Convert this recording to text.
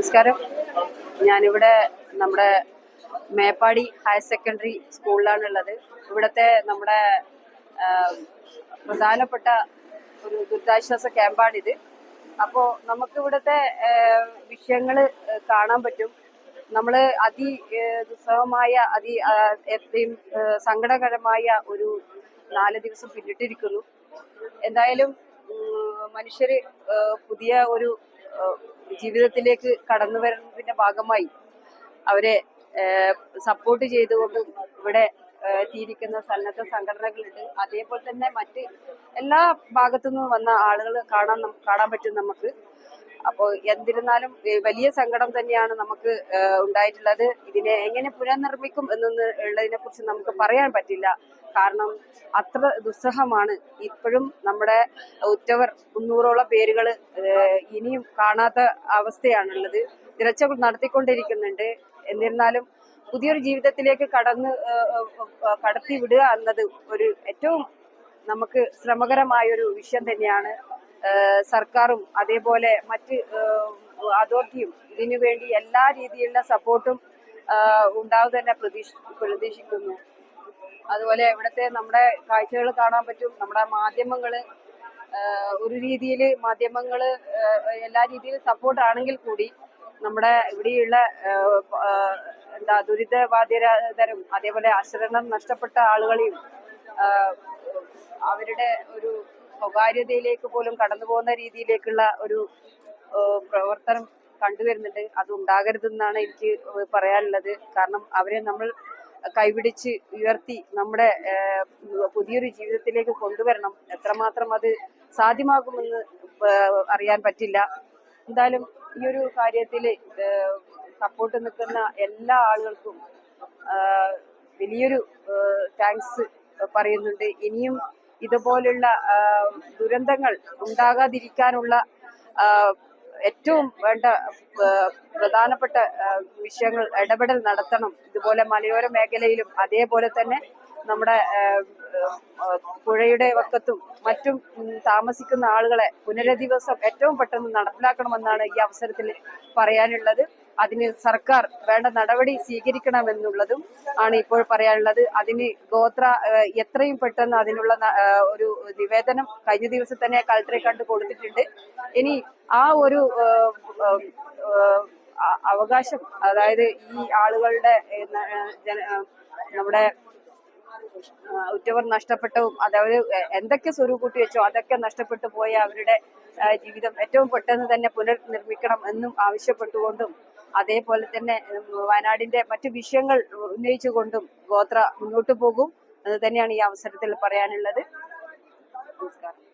നമസ്കാരം. ഞാനിവിടെ നമ്മുടെ മേപ്പാടി ഹയർ സെക്കൻഡറി സ്കൂളിലാണുള്ളത്. ഇവിടുത്തെ നമ്മുടെ പ്രധാനപ്പെട്ട ഒരു ദുരിതാശ്വാസ ക്യാമ്പാണിത്. അപ്പോൾ നമുക്ക് ഇവിടുത്തെ വിഷയങ്ങൾ കാണാൻ പറ്റും. നമ്മൾ അതി ദുസ്സഹമായ അതി എത്രയും സങ്കടകരമായ ഒരു നാല് ദിവസം പിന്നിട്ടിരിക്കുന്നു. എന്തായാലും മനുഷ്യർ പുതിയ ഒരു ജീവിതത്തിലേക്ക് കടന്നു വരുന്നതിന്റെ ഭാഗമായി അവരെ സപ്പോർട്ട് ചെയ്തുകൊണ്ടും ഇവിടെ എത്തിയിരിക്കുന്ന സന്നദ്ധ സംഘടനകളുണ്ട്. അതേപോലെ തന്നെ മറ്റ് എല്ലാ ഭാഗത്തു നിന്നും വന്ന ആളുകൾ കാണാൻ കാണാൻ പറ്റും നമുക്ക്. അപ്പോൾ എന്നിരുന്നാലും വലിയ സങ്കടം തന്നെയാണ് നമുക്ക് ഉണ്ടായിട്ടുള്ളത്. ഇതിനെ എങ്ങനെ പുനർനിർമ്മിക്കും എന്നൊന്ന് ഉള്ളതിനെ കുറിച്ച് നമുക്ക് പറയാൻ പറ്റില്ല. കാരണം അത്ര ദുസ്സഹമാണ് ഇപ്പോഴും നമ്മുടെ ഉറ്റവർ മുന്നൂറോളം പേരുകൾ ഇനിയും കാണാത്ത അവസ്ഥയാണുള്ളത്. തിരച്ചിൽ നടത്തിക്കൊണ്ടിരിക്കുന്നുണ്ട്. എന്നിരുന്നാലും പുതിയൊരു ജീവിതത്തിലേക്ക് കടന്ന് കടത്തി വിടുക എന്നത് ഒരു ഏറ്റവും നമുക്ക് ശ്രമകരമായ ഒരു വിഷയം തന്നെയാണ്. സർക്കാരും അതേപോലെ മറ്റ് അതോറിറ്റിയും ഇതിനു വേണ്ടി എല്ലാ രീതിയിലുള്ള സപ്പോർട്ടും ഉണ്ടാവും തന്നെ പ്രതീക്ഷ പ്രതീക്ഷിക്കുന്നു. അതുപോലെ ഇവിടുത്തെ നമ്മുടെ കാഴ്ചകൾ കാണാൻ പറ്റും. നമ്മുടെ മാധ്യമങ്ങൾ ഒരു രീതിയിൽ മാധ്യമങ്ങൾ എല്ലാ രീതിയിലും സപ്പോർട്ട് ആണെങ്കിൽ കൂടി നമ്മുടെ ഇവിടെയുള്ള എന്താ ദുരിതബാധിതരും അതേപോലെ ആശ്രണം നഷ്ടപ്പെട്ട ആളുകളെയും അവരുടെ ഒരു സ്വകാര്യതയിലേക്ക് പോലും കടന്നു പോകുന്ന രീതിയിലേക്കുള്ള ഒരു പ്രവർത്തനം കണ്ടുവരുന്നുണ്ട്. അത് ഉണ്ടാകരുതെന്നാണ് എനിക്ക് പറയാനുള്ളത്. കാരണം അവരെ നമ്മൾ കൈപിടിച്ച് ഉയർത്തി നമ്മുടെ പുതിയൊരു ജീവിതത്തിലേക്ക് കൊണ്ടുവരണം. എത്രമാത്രം അത് സാധ്യമാകുമെന്ന് അറിയാൻ പറ്റില്ല. എന്തായാലും ഈ ഒരു കാര്യത്തിൽ സപ്പോർട്ട് നിൽക്കുന്ന എല്ലാ ആളുകൾക്കും വലിയൊരു താങ്ക്സ് പറയുന്നുണ്ട്. ഇനിയും ഇതുപോലുള്ള ദുരന്തങ്ങൾ ഉണ്ടാകാതിരിക്കാനുള്ള ഏറ്റവും വേണ്ട പ്രധാനപ്പെട്ട വിഷയങ്ങൾ ഇടപെടൽ നടത്തണം. ഇതുപോലെ മലയോര മേഖലയിലും അതേപോലെ തന്നെ നമ്മുടെ പുഴയുടെ വക്കത്തും മറ്റും താമസിക്കുന്ന ആളുകളെ പുനരധിവാസം ഏറ്റവും പെട്ടെന്ന് നടപ്പിലാക്കണമെന്നാണ് ഈ അവസരത്തിൽ പറയാനുള്ളത്. അതിന് സർക്കാർ വേണ്ട നടപടി സ്വീകരിക്കണമെന്നുള്ളതും ആണ് ഇപ്പോൾ പറയാനുള്ളത്. അതിന് ഗോത്ര എത്രയും പെട്ടെന്ന് അതിനുള്ള ഒരു നിവേദനം കഴിഞ്ഞ ദിവസം തന്നെ കളക്ടറെ കണ്ട് കൊടുത്തിട്ടുണ്ട്. ഇനി ആ ഒരു അവകാശം അതായത് ഈ ആളുകളുടെ നമ്മുടെ ഉറ്റവർ നഷ്ടപ്പെട്ടവും അതവര് എന്തൊക്കെ സ്വരൂകൂട്ടി വെച്ചോ അതൊക്കെ നഷ്ടപ്പെട്ടു പോയ അവരുടെ ജീവിതം ഏറ്റവും പെട്ടെന്ന് തന്നെ പുനർനിർമ്മിക്കണം എന്നും ആവശ്യപ്പെട്ടുകൊണ്ടും അതേപോലെ തന്നെ വയനാടിന്റെ മറ്റു വിഷയങ്ങൾ ഉന്നയിച്ചുകൊണ്ടും ഗോത്ര മുന്നോട്ട് പോകും. എന്ന് തന്നെയാണ് ഈ അവസരത്തിൽ പറയാനുള്ളത്. നമസ്കാരം.